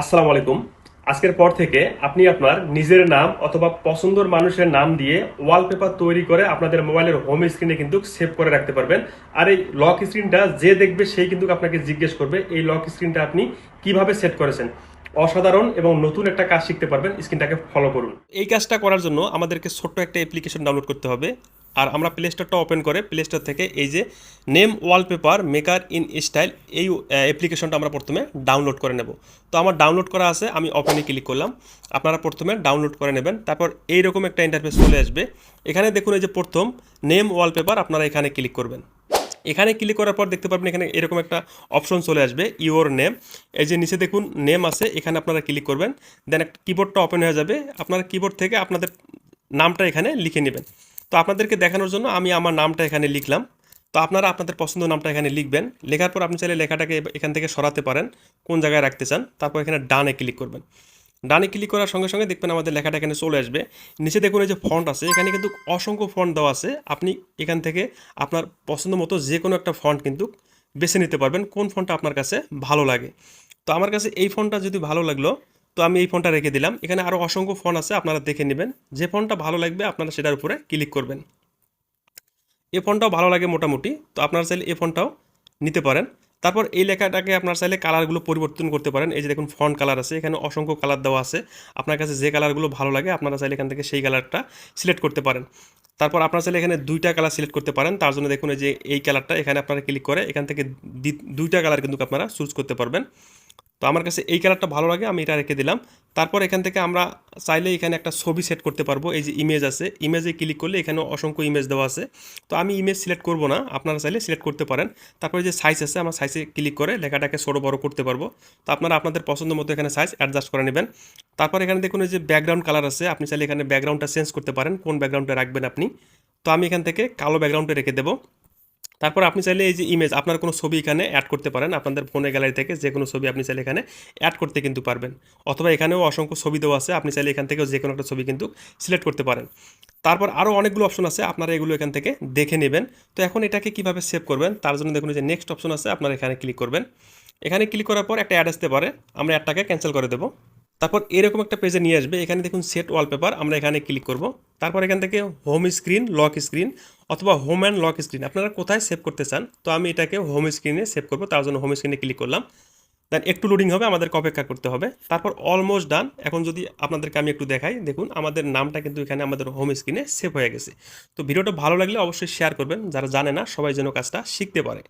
আসসালামু আলাইকুম। আজকের পর থেকে আপনি আপনার নিজের নাম অথবা পছন্দের মানুষের নাম দিয়ে ওয়ালপেপার তৈরি করে আপনাদের মোবাইলের হোম স্ক্রিনে কিন্তু সেভ করে রাখতে পারবেন। আর এই লক স্ক্রিনটা যে দেখবে সেই কিন্তু আপনাকে জিজ্ঞেস করবে, এই লক স্ক্রিনটা আপনি কীভাবে সেট করেছেন? অসাধারণ এবং নতুন একটা কাজ শিখতে পারবেন স্ক্রিনটাকে ফলো করুন। এই কাজটা করার জন্য আমাদেরকে ছোট্ট একটা অ্যাপ্লিকেশন ডাউনলোড করতে হবে। আর আমরা প্লে স্টোরটা ওপেন করে প্লে স্টোর থেকে এই যে name wallpaper maker in style এই অ্যাপ্লিকেশনটা আমরা প্রথমে ডাউনলোড করে নেব। তো আমার ডাউনলোড করা আছে, আমি ওপেনে ক্লিক করলাম। আপনারা প্রথমে ডাউনলোড করে নেবেন, তারপর এইরকম একটা ইন্টারফেস চলে আসবে। এখানে দেখুন এই যে প্রথম নেম ওয়ালপেপার আপনারা এখানে ক্লিক করবেন। এখানে ক্লিক করার পর দেখতে পারবেন এখানে এরকম একটা অপশন চলে আসবে ইওর নেম এই যে নিচে দেখুন নেম আছে, এখানে আপনারা ক্লিক করবেন। দেন একটা কিবোর্ডটা ওপেন হয়ে যাবে। আপনারা কিবোর্ড থেকে আপনাদের নামটা এখানে লিখে নেবেন। তো আপনাদেরকে দেখানোর জন্য আমি আমার নামটা এখানে লিখলাম। তো আপনারা আপনাদের পছন্দ নামটা এখানে লিখবেন। লেখার পর আপনি চাইলে লেখাটাকে এখান থেকে সরাতে পারেন, কোন জায়গায় রাখতে চান। তারপর এখানে ডানে ক্লিক করবেন। ডানে ক্লিক করার সঙ্গে সঙ্গে দেখবেন আমাদের লেখাটা এখানে চলে আসবে। নিচে দেখুন এই যে ফন্ট আছে, এখানে কিন্তু অসংখ্য ফন্ট দেওয়া আছে। আপনি এখান থেকে আপনার পছন্দ মতো যে কোনো একটা ফন্ট কিন্তু বেছে নিতে পারবেন, কোন ফন্টটা আপনার কাছে ভালো লাগে। তো আমার কাছে এই ফোনটা যদি ভালো লাগল তো আমি এই ফোনটা রেখে দিলাম। এখানে আরও অসংখ্য ফোন আছে, আপনারা দেখে নেবেন। যে ফোনটা ভালো লাগবে, আপনারা সেটার উপরে ক্লিক করবেন। এ ফোনটাও ভালো লাগে মোটামুটি, তো আপনারা চাইলে এই ফোনটাও নিতে পারেন। তারপর এই লেখাটাকে আপনার চাইলে কালারগুলো পরিবর্তন করতে পারেন। এই যে দেখুন ফন্ট কালার আছে, এখানে অসংখ্য কালার দেওয়া আছে। আপনার কাছে যে কালারগুলো ভালো লাগে, আপনারা চাইলে এখান থেকে সেই কালারটা সিলেক্ট করতে পারেন। তারপর আপনার চাইলে এখানে দুইটা কালার সিলেক্ট করতে পারেন। তার জন্য দেখুন, এই যে এই কালারটা এখানে আপনারা ক্লিক করে এখান থেকে দুইটা কালার কিন্তু আপনারা চুজ করতে পারবেন। তো আমার কাছে এই কালারটা ভালো লাগে, আমি এটা রেখে দিলাম। তারপর এখান থেকে আমরা চাইলে এখানে একটা ছবি সেট করতে পারব, এই যে ইমেজ আছে। ইমেজে ক্লিক করলে এখানে অসংখ্য ইমেজ দেওয়া আছে। তো আমি ইমেজ সিলেক্ট করব না, আপনারা চাইলে সিলেক্ট করতে পারেন। তারপরে যে সাইজ আছে, আমার সাইজে ক্লিক করে লেখাটাকে ছোটো বড় করতে পারব। তো আপনারা আপনাদের পছন্দ মতো এখানে সাইজ অ্যাডজাস্ট করে নেবেন। তারপর এখানে দেখুন এই যে ব্যাকগ্রাউন্ড কালার আছে, আপনি চাইলে এখানে ব্যাকগ্রাউন্ডটা চেঞ্জ করতে পারেন, কোন ব্যাকগ্রাউন্ডটা রাখবেন আপনি। তো আমি এখান থেকে কালো ব্যাকগ্রাউন্ডে রেখে দেবো। তারপর আপনি চাইলে এই যে ইমেজ আপনার কোনো ছবি এখানে অ্যাড করতে পারেন। আপনাদের ফোনের গ্যালারি থেকে যে কোনো ছবি আপনি চাইলে এখানে অ্যাড করতে কিন্তু পারবেন। অথবা এখানেও অসংখ্য ছবি দেওয়া আছে, আপনি চাইলে এখান থেকেও যে কোনো একটা ছবি কিন্তু সিলেক্ট করতে পারেন। তারপর আরও অনেকগুলো অপশন আছে, আপনারা এগুলো এখান থেকে দেখে নেবেন। তো এখন এটাকে কীভাবে সেভ করবেন, তার জন্য দেখুন যে নেক্সট অপশন আছে, আপনারা এখানে ক্লিক করবেন। এখানে ক্লিক করার পর একটা অ্যাড আসতে পারে, আমরা অ্যাডটাকে ক্যান্সেল করে দেবো। তারপর এরকম একটা পেজে নিয়ে আসবে, এখানে দেখুন সেট ওয়ালপেপার আমরা এখানে ক্লিক করব। তারপর এখান থেকে হোম স্ক্রিন লক স্ক্রিন অথবা হোম অ্যান্ড লক স্ক্রিন আপনারা কোথায় সেভ করতে চান, তো আমি এটাকে হোম স্ক্রিনে সেভ করব। তার জন্য হোম স্ক্রিনে ক্লিক করলাম। দেন একটু লোডিং হবে, আমাদেরকে অপেক্ষা করতে হবে। তারপর অলমোস্ট ডান এখন যদি আপনাদেরকে আমি একটু দেখাই, দেখুন, আমাদের নামটা কিন্তু এখানে আমাদের হোম স্ক্রিনে সেভ হয়ে গেছে। তো ভিডিওটা ভালো লাগলে অবশ্যই শেয়ার করবেন। যারা জানে না, সবাই যেন কাজটা শিখতে পারে।